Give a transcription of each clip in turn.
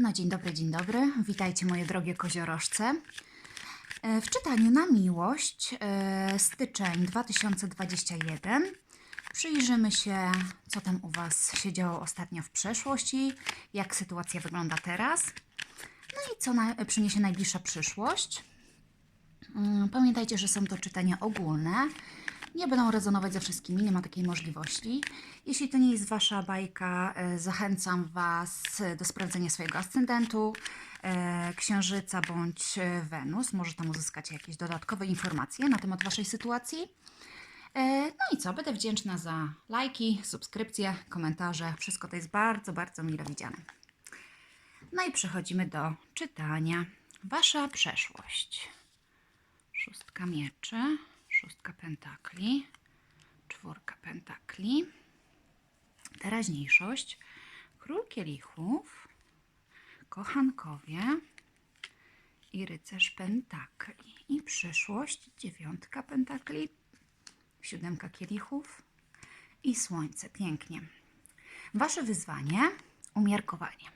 No dzień dobry, dzień dobry. Witajcie moje drogie koziorożce. E, W czytaniu na miłość e, styczeń 2021 przyjrzymy się, co tam u Was się działo ostatnio w przeszłości, jak sytuacja wygląda teraz, no i co na, przyniesie najbliższa przyszłość. Mm, Pamiętajcie, że są to czytania ogólne. Nie będą rezonować ze wszystkimi, nie ma takiej możliwości. Jeśli to nie jest Wasza bajka, e, zachęcam Was do sprawdzenia swojego ascendentu, e, księżyca bądź e, Wenus. Może tam uzyskacie jakieś dodatkowe informacje na temat Waszej sytuacji. E, No i co? Będę wdzięczna za lajki, subskrypcje, komentarze. Wszystko to jest bardzo, bardzo mile widziane. No i przechodzimy do czytania. Wasza przeszłość. Szóstka mieczy, szóstka pentakli, czwórka pentakli, teraźniejszość, król kielichów, kochankowie i rycerz pentakli. I przyszłość, dziewiątka pentakli, siódemka kielichów i słońce. Pięknie. Wasze wyzwanie, umiarkowanie,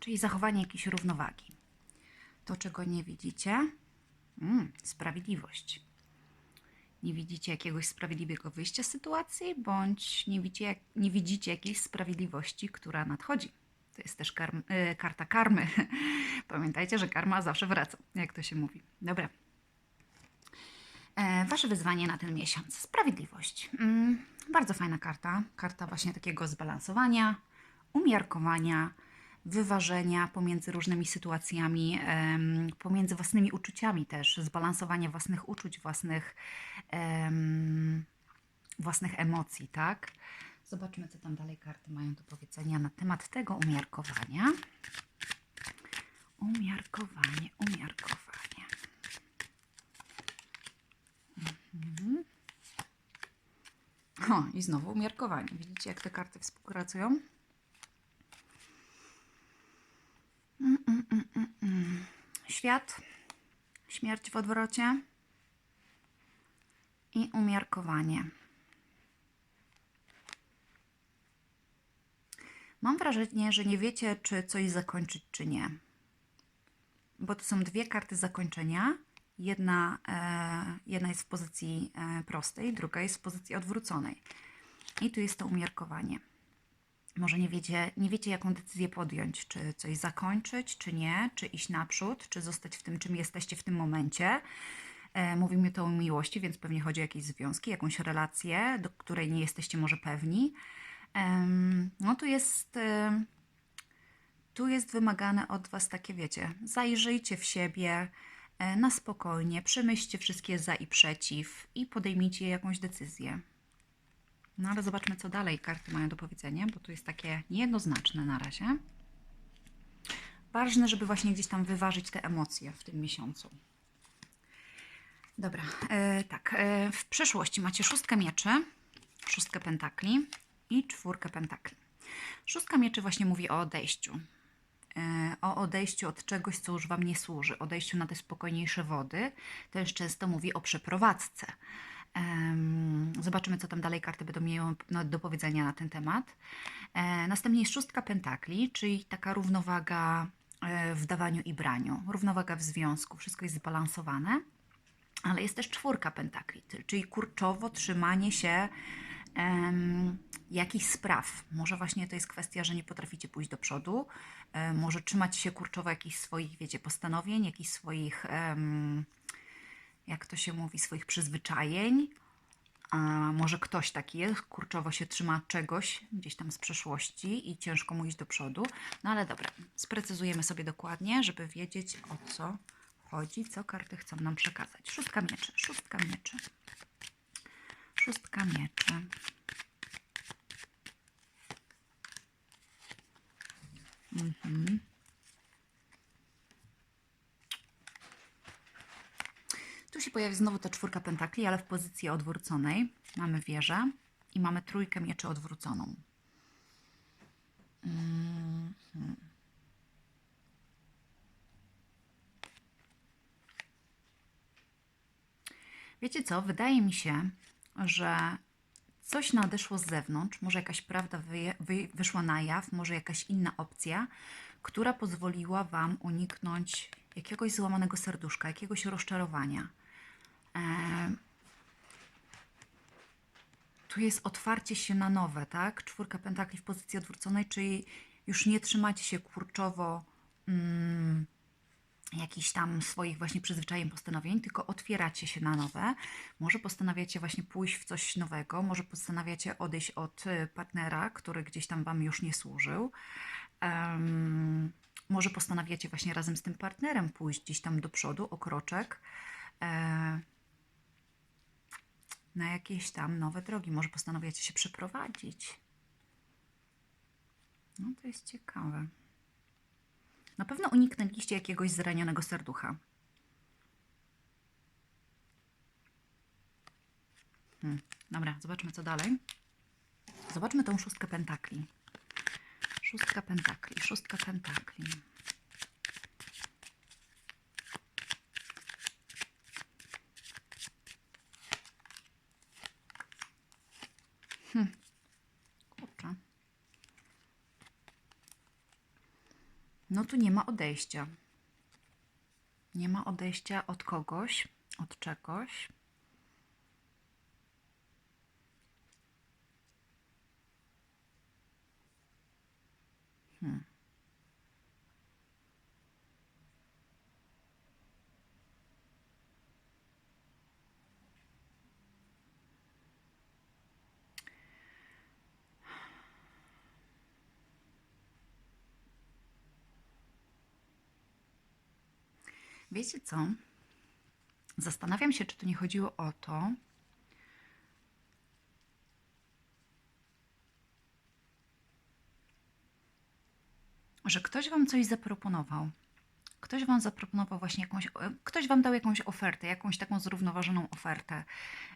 czyli zachowanie jakiejś równowagi. To, czego nie widzicie, Mm, sprawiedliwość. Nie widzicie jakiegoś sprawiedliwego wyjścia z sytuacji, bądź nie widzicie, nie widzicie jakiejś sprawiedliwości, która nadchodzi. To jest też karm, y, karta karmy. Pamiętajcie, że karma zawsze wraca, jak to się mówi. Dobra. E, wasze wyzwanie na ten miesiąc. Sprawiedliwość. Mm, bardzo fajna karta. Karta właśnie takiego zbalansowania, umiarkowania, wyważenia pomiędzy różnymi sytuacjami, pomiędzy własnymi uczuciami też, zbalansowania własnych uczuć, własnych, własnych emocji, tak? Zobaczmy, co tam dalej karty mają do powiedzenia na temat tego umiarkowania. Umiarkowanie, umiarkowanie. Mhm. O, i znowu umiarkowanie. Widzicie, jak te karty współpracują? Świat, śmierć w odwrocie i umiarkowanie. Mam wrażenie, że nie wiecie, czy coś zakończyć, czy nie. Bo to są dwie karty zakończenia. Jedna, e, jedna jest w pozycji e, prostej, druga jest w pozycji odwróconej. I tu jest to umiarkowanie może nie wiecie, nie wiecie, jaką decyzję podjąć, czy coś zakończyć, czy nie, czy iść naprzód, czy zostać w tym, czym jesteście w tym momencie. E, mówimy to o miłości, więc pewnie chodzi o jakieś związki, jakąś relację, do której nie jesteście może pewni. No tu jest, e, tu jest wymagane od Was takie, wiecie, zajrzyjcie w siebie e, na spokojnie, przemyślcie wszystkie za i przeciw i podejmijcie jakąś decyzję. No ale zobaczmy, co dalej karty mają do powiedzenia, bo tu jest takie niejednoznaczne na razie. Ważne, żeby właśnie gdzieś tam wyważyć te emocje w tym miesiącu. Dobra, e, tak. E, w przeszłości macie szóstkę mieczy, szóstkę pentakli i czwórkę pentakli. Szóstka mieczy właśnie mówi o odejściu. E, o odejściu od czegoś, co już Wam nie służy, odejściu na te spokojniejsze wody. Też często mówi o przeprowadzce. Zobaczymy, co tam dalej karty będą miały no, do powiedzenia na ten temat. E, Następnie jest szóstka pentakli, czyli taka równowaga e, w dawaniu i braniu, równowaga w związku, wszystko jest zbalansowane. Ale jest też czwórka pentakli, czyli kurczowo trzymanie się em, jakichś spraw. Może właśnie to jest kwestia, że nie potraficie pójść do przodu, e, może trzymać się kurczowo jakichś swoich, wiecie, postanowień, jakichś swoich, em, jak to się mówi, swoich przyzwyczajeń. A może ktoś taki jest, kurczowo się trzyma czegoś gdzieś tam z przeszłości i ciężko mu iść do przodu. No ale dobra, sprecyzujemy sobie dokładnie, żeby wiedzieć o co chodzi, co karty chcą nam przekazać. Szóstka mieczy, szóstka mieczy. Szóstka mieczy. Mhm. Tu się pojawi znowu ta czwórka pentakli, ale w pozycji odwróconej. Mamy wieżę i mamy trójkę mieczy odwróconą. Mhm. Wiecie co? Wydaje mi się, że coś nadeszło z zewnątrz, może jakaś prawda wyszła na jaw, może jakaś inna opcja, która pozwoliła Wam uniknąć jakiegoś złamanego serduszka, jakiegoś rozczarowania. E, tu jest otwarcie się na nowe, tak? Czwórka pentakli w pozycji odwróconej, czyli już nie trzymacie się kurczowo mm, jakichś tam swoich właśnie przyzwyczajeń, postanowień, tylko otwieracie się na nowe. Może postanawiacie właśnie pójść w coś nowego, może postanawiacie odejść od y, partnera, który gdzieś tam Wam już nie służył. Em, może postanawiacie właśnie razem z tym partnerem pójść gdzieś tam do przodu, o kroczek. E, na jakieś tam nowe drogi. Może postanawiacie się przeprowadzić. No to jest ciekawe. Na pewno uniknęliście jakiegoś zranionego serducha. Hmm. Dobra, zobaczmy co dalej. Zobaczmy tą szóstkę pentakli. Szóstka pentakli, szóstka pentakli. Kurczę. No tu nie ma odejścia. Nie ma odejścia od kogoś, od czegoś. Hmm. Wiecie co? Zastanawiam się, czy tu nie chodziło o to, że ktoś wam coś zaproponował. Ktoś wam zaproponował właśnie jakąś, e, ktoś wam dał jakąś ofertę, jakąś taką zrównoważoną ofertę,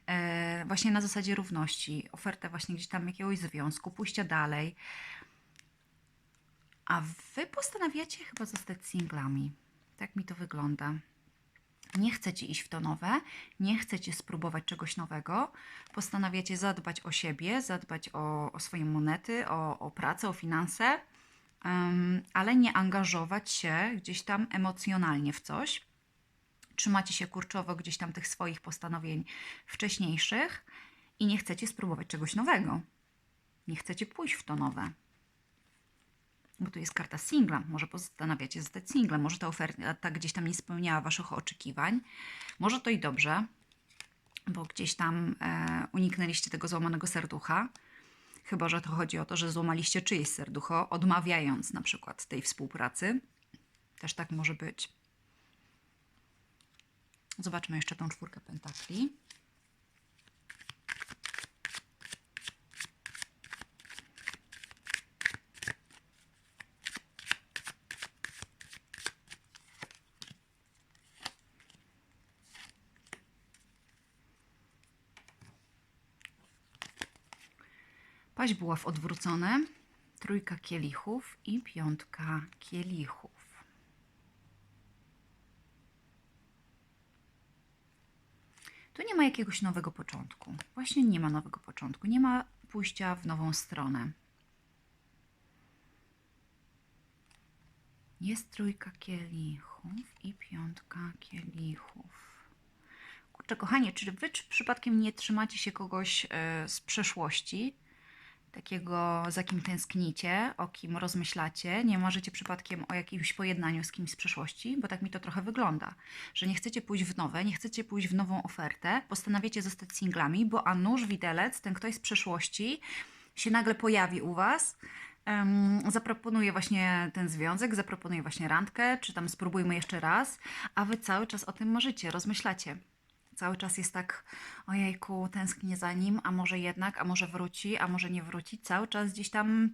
e, właśnie na zasadzie równości, ofertę właśnie gdzieś tam jakiegoś związku, pójścia dalej. A wy postanawiacie chyba zostać singlami. Tak mi to wygląda. Nie chcecie iść w to nowe, nie chcecie spróbować czegoś nowego, postanawiacie zadbać o siebie, zadbać o, o swoje monety, o, o pracę, o finanse, em, ale nie angażować się gdzieś tam emocjonalnie w coś. Trzymacie się kurczowo gdzieś tam tych swoich postanowień wcześniejszych i nie chcecie spróbować czegoś nowego. Nie chcecie pójść w to nowe bo tu jest karta singla. Może postanawiacie zostać singlem, może ta oferta gdzieś tam nie spełniała Waszych oczekiwań. Może to i dobrze, bo gdzieś tam e, uniknęliście tego złamanego serducha. Chyba, że to chodzi o to, że złamaliście czyjeś serducho, odmawiając na przykład tej współpracy. Też tak może być. Zobaczmy jeszcze tą czwórkę pentakli. Paź buław odwrócone, trójka kielichów i piątka kielichów. Tu nie ma jakiegoś nowego początku. Właśnie nie ma nowego początku. Nie ma pójścia w nową stronę. Jest trójka kielichów i piątka kielichów. Kurczę, kochanie, czy wy czy przypadkiem nie trzymacie się kogoś e, z przeszłości, takiego, za kim tęsknicie, o kim rozmyślacie, nie marzycie przypadkiem o jakimś pojednaniu z kimś z przeszłości, bo tak mi to trochę wygląda, że nie chcecie pójść w nowe, nie chcecie pójść w nową ofertę, postanawiacie zostać singlami, bo a nóż widelec, ten ktoś z przeszłości się nagle pojawi u Was, um, zaproponuje właśnie ten związek, zaproponuje właśnie randkę, czy tam spróbujmy jeszcze raz, a Wy cały czas o tym marzycie, rozmyślacie. Cały czas jest tak, ojejku, tęsknię za nim, a może jednak, a może wróci, a może nie wróci. Cały czas gdzieś tam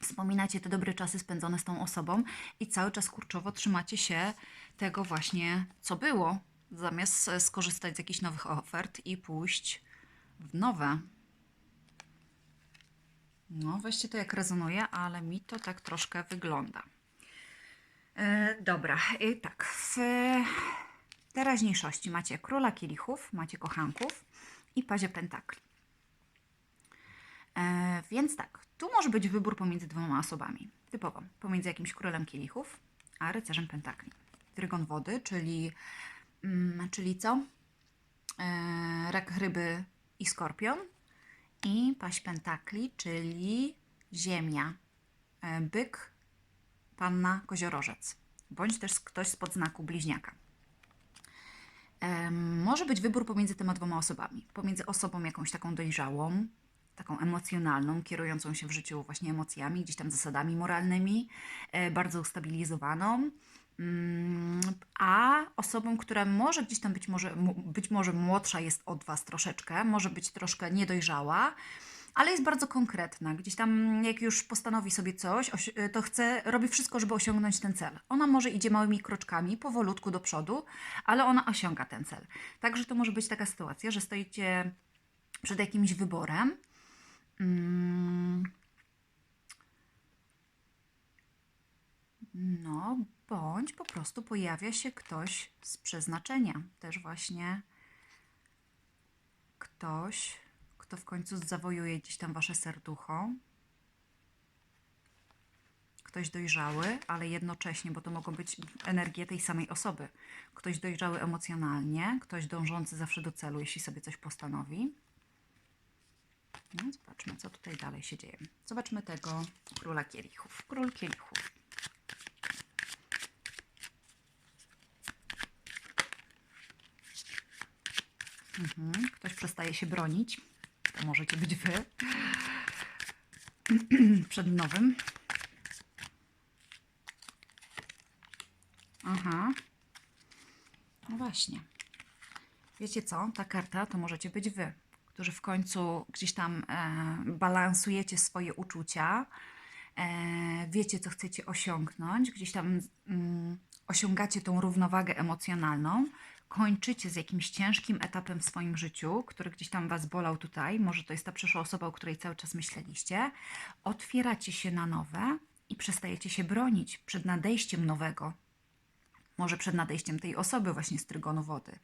wspominacie te dobre czasy spędzone z tą osobą i cały czas kurczowo trzymacie się tego właśnie, co było, zamiast e, skorzystać z jakichś nowych ofert i pójść w nowe. No, weźcie to jak rezonuje, ale mi to tak troszkę wygląda. E, dobra, i tak, w teraźniejszości macie króla kielichów, macie kochanków i pazie pentakli. E, więc tak, tu może być wybór pomiędzy dwoma osobami. typowo, pomiędzy jakimś królem kielichów, a rycerzem pentakli. Trygon wody, czyli, mm, czyli co? E, rak, ryby i skorpion. I paść pentakli, czyli ziemia, e, byk, panna, koziorożec. Bądź też ktoś spod znaku bliźniaka. Może być wybór pomiędzy tymi dwoma osobami. Pomiędzy osobą jakąś taką dojrzałą, taką emocjonalną, kierującą się w życiu właśnie emocjami, gdzieś tam zasadami moralnymi, e, bardzo ustabilizowaną, mm, a osobą, która może gdzieś tam być może, być może młodsza jest od Was troszeczkę, może być troszkę niedojrzała, ale jest bardzo konkretna. Gdzieś tam, jak już postanowi sobie coś, osi- to chce, robi wszystko, żeby osiągnąć ten cel. Ona może idzie małymi kroczkami, powolutku do przodu, ale ona osiąga ten cel. Także to może być taka sytuacja, że stoicie przed jakimś wyborem. Mm. No, bądź po prostu pojawia się ktoś z przeznaczenia. Też właśnie ktoś, kto w końcu zawojuje gdzieś tam wasze serducho. Ktoś dojrzały, ale jednocześnie, bo to mogą być energie tej samej osoby. Ktoś dojrzały emocjonalnie, ktoś dążący zawsze do celu, jeśli sobie coś postanowi. No, zobaczmy, co tutaj dalej się dzieje. Zobaczmy tego króla kielichów. Król kielichów. Mhm. Ktoś przestaje się bronić. To możecie być wy. Przed nowym. Aha. No właśnie. Wiecie co? Ta karta to możecie być wy, którzy w końcu gdzieś tam e, balansujecie swoje uczucia, e, wiecie, co chcecie osiągnąć, gdzieś tam mm, osiągacie tą równowagę emocjonalną, kończycie z jakimś ciężkim etapem w swoim życiu, który gdzieś tam was bolał tutaj, może to jest ta przyszła osoba, o której cały czas myśleliście, otwieracie się na nowe i przestajecie się bronić przed nadejściem nowego, może przed nadejściem tej osoby właśnie z trygonu wody.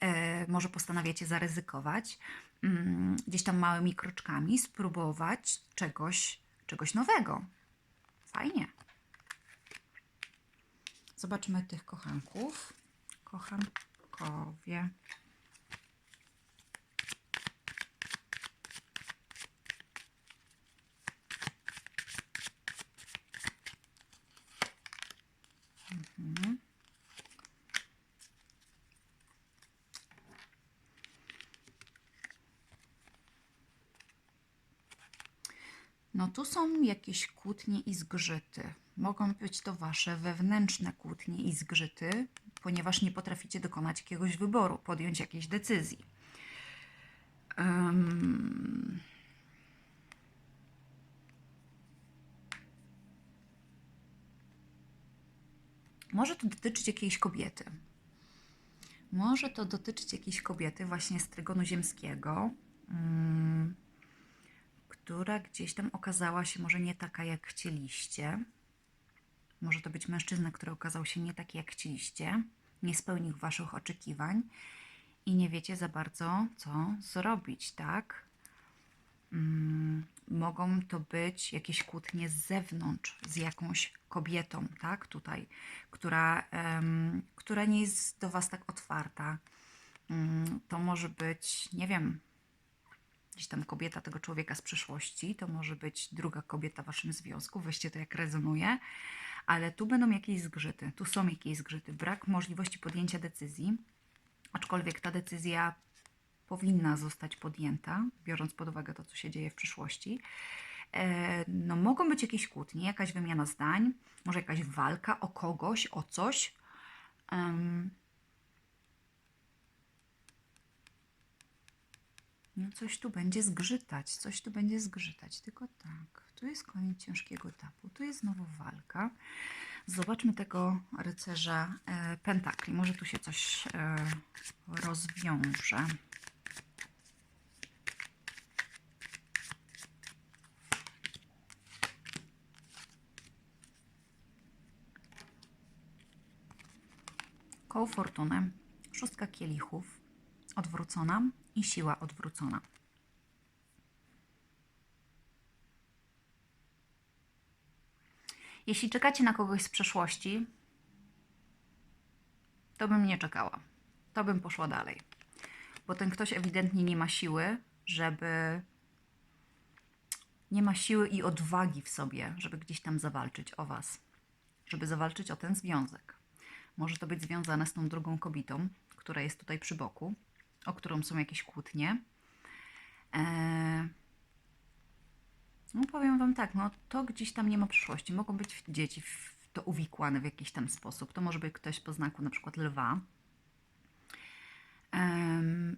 E, może postanawiacie zaryzykować, mm, gdzieś tam małymi kroczkami spróbować czegoś, czegoś nowego. Fajnie. Zobaczmy tych kochanków. Kochankowie. No tu są jakieś kłótnie i zgrzyty. Mogą być to wasze wewnętrzne kłótnie i zgrzyty, ponieważ nie potraficie dokonać jakiegoś wyboru, podjąć jakiejś decyzji. Em, Może to dotyczyć jakiejś kobiety. Może to dotyczyć jakiejś kobiety właśnie z trygonu ziemskiego. Mm która gdzieś tam okazała się może nie taka, jak chcieliście. Może to być mężczyzna, który okazał się nie taki, jak chcieliście, nie spełnił waszych oczekiwań i nie wiecie za bardzo, co zrobić, tak? Mm, mogą to być jakieś kłótnie z zewnątrz, z jakąś kobietą, tak? Tutaj, która, em, która nie jest do was tak otwarta. Mm, to może być, nie wiem, gdzieś tam kobieta tego człowieka z przeszłości, to może być druga kobieta w waszym związku, weźcie to jak rezonuje, ale tu będą jakieś zgrzyty, tu są jakieś zgrzyty, brak możliwości podjęcia decyzji, aczkolwiek ta decyzja powinna zostać podjęta, biorąc pod uwagę to, co się dzieje w przyszłości. E, no, mogą być jakieś kłótnie, jakaś wymiana zdań, może jakaś walka o kogoś, o coś. No coś tu będzie zgrzytać, coś tu będzie zgrzytać, tylko tak. Tu jest koniec ciężkiego etapu, tu jest znowu walka. Zobaczmy tego rycerza e, pentakli. Może tu się coś e, rozwiąże. Koło fortuny, szóstka kielichów, odwrócona i siła odwrócona. Jeśli czekacie na kogoś z przeszłości, to bym nie czekała. To bym poszła dalej. Bo ten ktoś ewidentnie nie ma siły, żeby. Nie ma siły i odwagi w sobie, żeby gdzieś tam zawalczyć o Was, żeby zawalczyć o ten związek. Może to być związane z tą drugą kobietą, która jest tutaj przy boku, o którą są jakieś kłótnie. Eee, no powiem Wam tak, no to gdzieś tam nie ma przyszłości. Mogą być dzieci w to uwikłane w jakiś tam sposób. To może być ktoś po znaku na przykład lwa. Mm,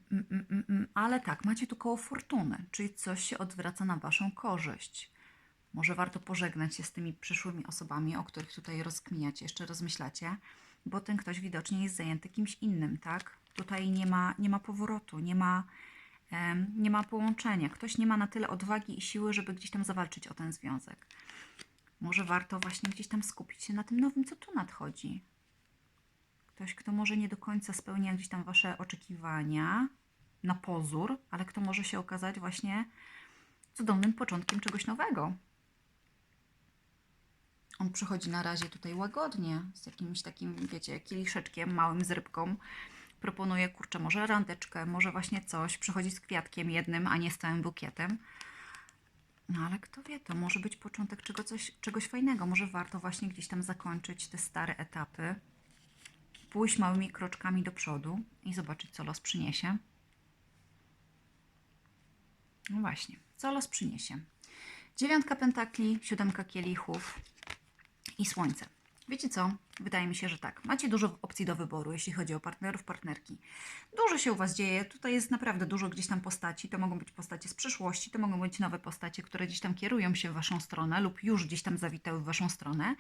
ale tak, macie tu koło fortuny, czyli coś się odwraca na Waszą korzyść. Może warto pożegnać się z tymi przyszłymi osobami, o których tutaj rozkminiacie, jeszcze rozmyślacie, bo ten ktoś widocznie jest zajęty kimś innym, tak? Tutaj nie ma, nie ma powrotu, nie ma, nie ma połączenia. Ktoś nie ma na tyle odwagi i siły, żeby gdzieś tam zawalczyć o ten związek. Może warto właśnie gdzieś tam skupić się na tym nowym, co tu nadchodzi. Ktoś, kto może nie do końca spełnia gdzieś tam Wasze oczekiwania na pozór, ale kto może się okazać właśnie cudownym początkiem czegoś nowego. On przychodzi na razie tutaj łagodnie, z jakimś takim, wiecie, kieliszeczkiem, małym z rybką. Proponuje, kurczę, może randeczkę, może właśnie coś. Przychodzi z kwiatkiem jednym, a nie z całym bukietem. No ale kto wie, to może być początek czego, coś, czegoś fajnego. Może warto właśnie gdzieś tam zakończyć te stare etapy, pójść małymi kroczkami do przodu i zobaczyć, co los przyniesie. No właśnie, co los przyniesie? Dziewiątka pentakli, siódemka kielichów i słońce. Wiecie co? Wydaje mi się, że tak. Macie dużo opcji do wyboru, jeśli chodzi o partnerów, partnerki. Dużo się u Was dzieje. Tutaj jest naprawdę dużo gdzieś tam postaci. To mogą być postacie z przyszłości, to mogą być nowe postacie, które gdzieś tam kierują się w Waszą stronę lub już gdzieś tam zawitały w Waszą stronę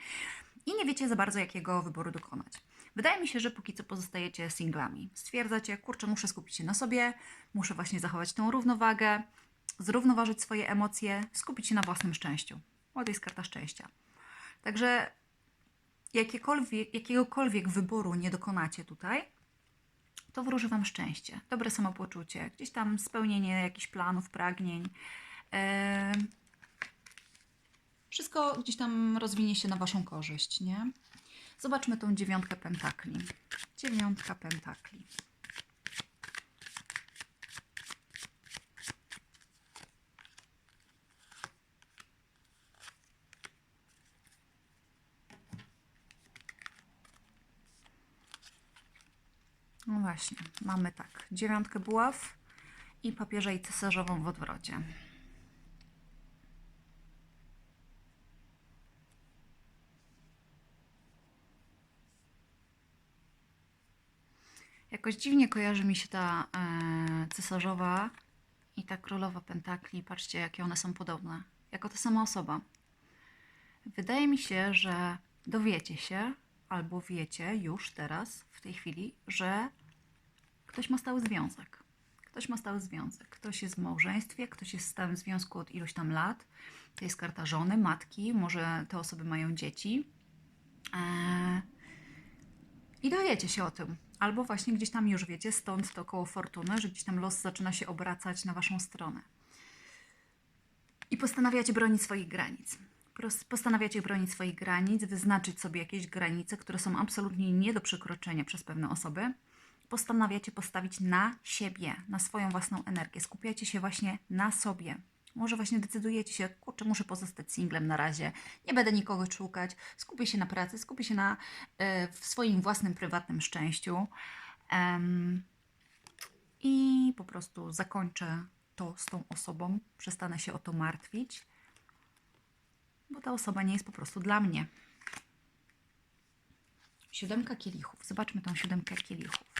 i nie wiecie za bardzo, jakiego wyboru dokonać. Wydaje mi się, że póki co pozostajecie singlami. Stwierdzacie, kurczę, muszę skupić się na sobie, muszę właśnie zachować tą równowagę, zrównoważyć swoje emocje, skupić się na własnym szczęściu. To jest karta szczęścia. Także jakiegokolwiek wyboru nie dokonacie tutaj, to wróży Wam szczęście, dobre samopoczucie, gdzieś tam spełnienie jakichś planów, pragnień. Wszystko gdzieś tam rozwinie się na Waszą korzyść, nie? Zobaczmy tą dziewiątkę pentakli. Dziewiątka pentakli. No właśnie, mamy tak, dziewiątkę buław i papieża i cesarzową w odwrocie. Jakoś dziwnie kojarzy mi się ta e, cesarzowa i ta królowa pentakli. Patrzcie, jakie one są podobne. Jako ta sama osoba. Wydaje mi się, że dowiecie się, albo wiecie już teraz, w tej chwili, że ktoś ma stały związek. Ktoś ma stały związek. Ktoś jest w małżeństwie, ktoś jest w stałym związku od iluś tam lat. To jest karta żony, matki, może te osoby mają dzieci. Eee, I dowiecie się o tym. Albo właśnie gdzieś tam już wiecie, stąd to koło fortuny, że gdzieś tam los zaczyna się obracać na waszą stronę. I postanawiacie bronić swoich granic. Postanawiacie bronić swoich granic, wyznaczyć sobie jakieś granice, które są absolutnie nie do przekroczenia przez pewne osoby. Postanawiacie postawić na siebie, na swoją własną energię. Skupiacie się właśnie na sobie. Może właśnie decydujecie się, kurczę, muszę pozostać singlem na razie, nie będę nikogo szukać, skupię się na pracy, skupię się na w swoim własnym, prywatnym szczęściu Em, i po prostu zakończę to z tą osobą, przestanę się o to martwić, bo ta osoba nie jest po prostu dla mnie. Siódemka kielichów. Zobaczmy tą siódemkę kielichów.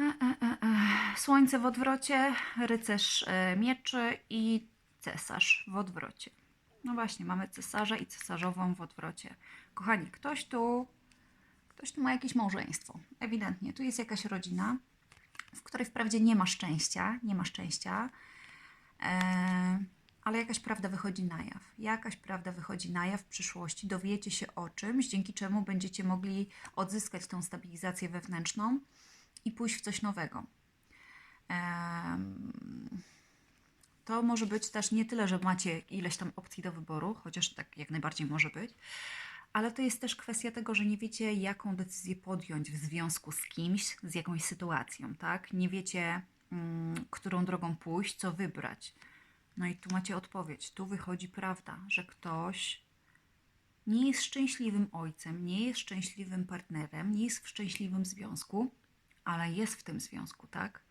E, e, e, e. Słońce w odwrocie, rycerz e, mieczy i cesarz w odwrocie. No właśnie, mamy cesarza i cesarzową w odwrocie. Kochani, ktoś tu, ktoś tu ma jakieś małżeństwo. Ewidentnie, tu jest jakaś rodzina, w której wprawdzie nie ma szczęścia, nie ma szczęścia. E, ale jakaś prawda wychodzi na jaw. Jakaś prawda wychodzi na jaw w przyszłości, dowiecie się o czymś, dzięki czemu będziecie mogli odzyskać tą stabilizację wewnętrzną i pójść w coś nowego. To może być też nie tyle, że macie ileś tam opcji do wyboru, chociaż tak jak najbardziej może być, ale to jest też kwestia tego, że nie wiecie, jaką decyzję podjąć w związku z kimś, z jakąś sytuacją, tak? Nie wiecie, mm, którą drogą pójść, co wybrać. No i tu macie odpowiedź. Tu wychodzi prawda, że ktoś nie jest szczęśliwym ojcem, nie jest szczęśliwym partnerem, nie jest w szczęśliwym związku, ale jest w tym związku, tak?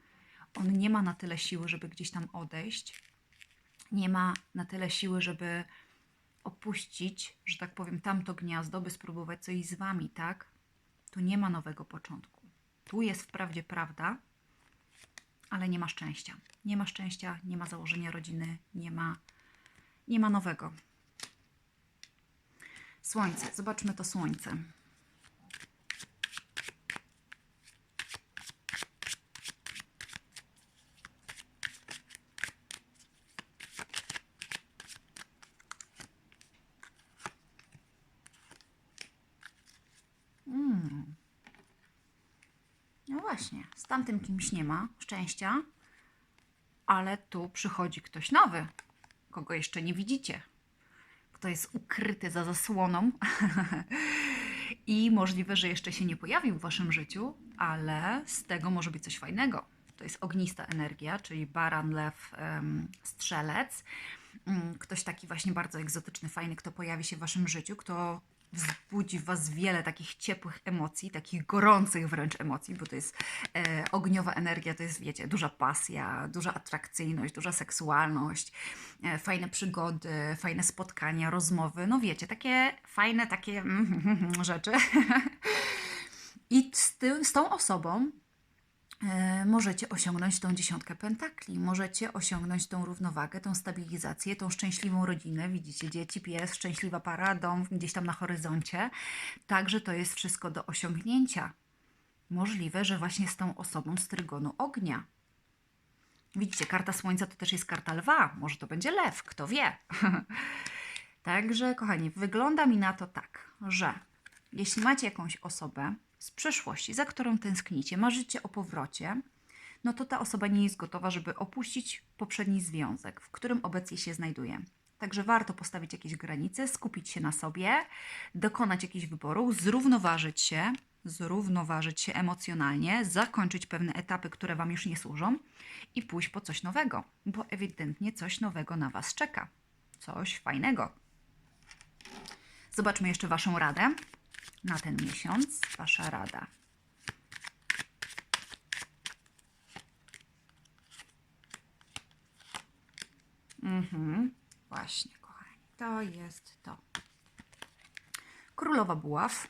On nie ma na tyle siły, żeby gdzieś tam odejść, nie ma na tyle siły, żeby opuścić, że tak powiem, tamto gniazdo, by spróbować coś z wami, tak? Tu nie ma nowego początku. Tu jest wprawdzie prawda, ale nie ma szczęścia. Nie ma szczęścia, nie ma założenia rodziny, nie ma, nie ma nowego. Słońce, zobaczmy to słońce. Właśnie, z tamtym kimś nie ma szczęścia, ale tu przychodzi ktoś nowy, kogo jeszcze nie widzicie. Kto jest ukryty za zasłoną i możliwe, że jeszcze się nie pojawił w waszym życiu, ale z tego może być coś fajnego. To jest ognista energia, czyli baran, lew, strzelec. Mm, Ktoś taki właśnie bardzo egzotyczny, fajny, kto pojawi się w waszym życiu, kto wzbudzi w was wiele takich ciepłych emocji, takich gorących wręcz emocji, bo to jest e, ogniowa energia, to jest, wiecie, duża pasja, duża atrakcyjność, duża seksualność, e, fajne przygody, fajne spotkania, rozmowy, no wiecie, takie fajne takie rzeczy. I z, tym, z tą osobą możecie osiągnąć tą dziesiątkę pentakli, możecie osiągnąć tą równowagę, tą stabilizację, tą szczęśliwą rodzinę. Widzicie, dzieci, pies, szczęśliwa para, dom gdzieś tam na horyzoncie. Także to jest wszystko do osiągnięcia. Możliwe, że właśnie z tą osobą z trygonu ognia. Widzicie, karta słońca to też jest karta lwa. Może to będzie lew, kto wie. Także, kochani, wygląda mi na to tak, że jeśli macie jakąś osobę z przeszłości, za którą tęsknicie, marzycie o powrocie, no to ta osoba nie jest gotowa, żeby opuścić poprzedni związek, w którym obecnie się znajduje. Także warto postawić jakieś granice, skupić się na sobie, dokonać jakichś wyborów, zrównoważyć się, zrównoważyć się emocjonalnie, zakończyć pewne etapy, które Wam już nie służą i pójść po coś nowego, bo ewidentnie coś nowego na Was czeka. Coś fajnego. Zobaczmy jeszcze Waszą radę na ten miesiąc. Wasza rada. Mhm, właśnie, kochani. To jest to. Królowa buław.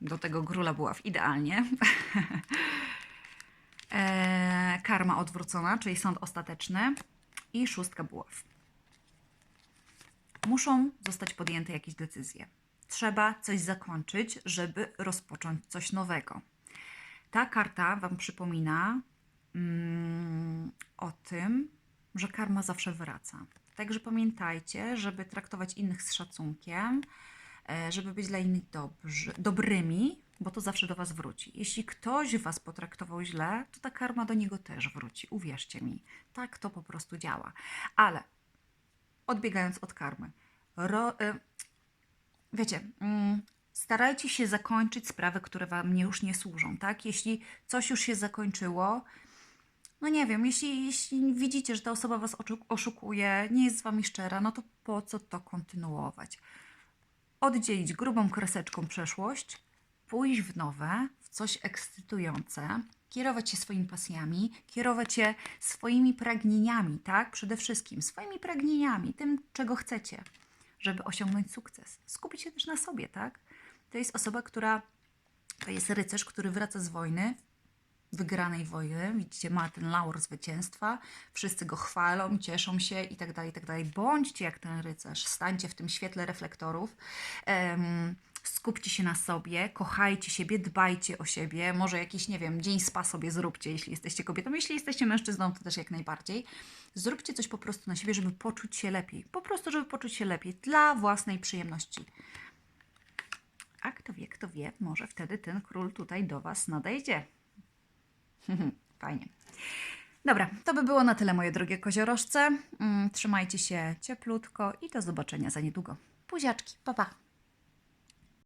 Do tego króla buław idealnie. e, karma odwrócona, czyli sąd ostateczny. I szóstka buław. Muszą zostać podjęte jakieś decyzje. Trzeba coś zakończyć, żeby rozpocząć coś nowego. Ta karta Wam przypomina mm, o tym, że karma zawsze wraca. Także pamiętajcie, żeby traktować innych z szacunkiem, e, żeby być dla innych dobrzy, dobrymi, bo to zawsze do Was wróci. Jeśli ktoś Was potraktował źle, to ta karma do niego też wróci. Uwierzcie mi, tak to po prostu działa. Ale odbiegając od karmy, ro, y, wiecie, mm, starajcie się zakończyć sprawy, które Wam już nie służą, tak? Jeśli coś już się zakończyło, no nie wiem, jeśli, jeśli widzicie, że ta osoba Was oszukuje, nie jest z Wami szczera, no to po co to kontynuować? Oddzielić grubą kreseczką przeszłość, pójść w nowe, w coś ekscytujące, kierować się swoimi pasjami, kierować się swoimi pragnieniami, tak? Przede wszystkim swoimi pragnieniami, tym, czego chcecie, żeby osiągnąć sukces. Skupić się też na sobie, tak? To jest osoba, która to jest rycerz, który wraca z wojny, wygranej wojny. Widzicie, ma ten laur zwycięstwa. Wszyscy go chwalą, cieszą się i tak dalej, i tak dalej. Bądźcie jak ten rycerz, stańcie w tym świetle reflektorów. Em, skupcie się na sobie, kochajcie siebie, dbajcie o siebie. Może jakiś, nie wiem, dzień spa sobie zróbcie, jeśli jesteście kobietą. Jeśli jesteście mężczyzną, to też jak najbardziej. Zróbcie coś po prostu na siebie, żeby poczuć się lepiej. Po prostu, żeby poczuć się lepiej dla własnej przyjemności. A kto wie, kto wie, może wtedy ten król tutaj do Was nadejdzie. Fajnie. Dobra, to by było na tyle, moje drogie koziorożce. Mm, Trzymajcie się cieplutko i do zobaczenia za niedługo. Puziaczki, pa pa!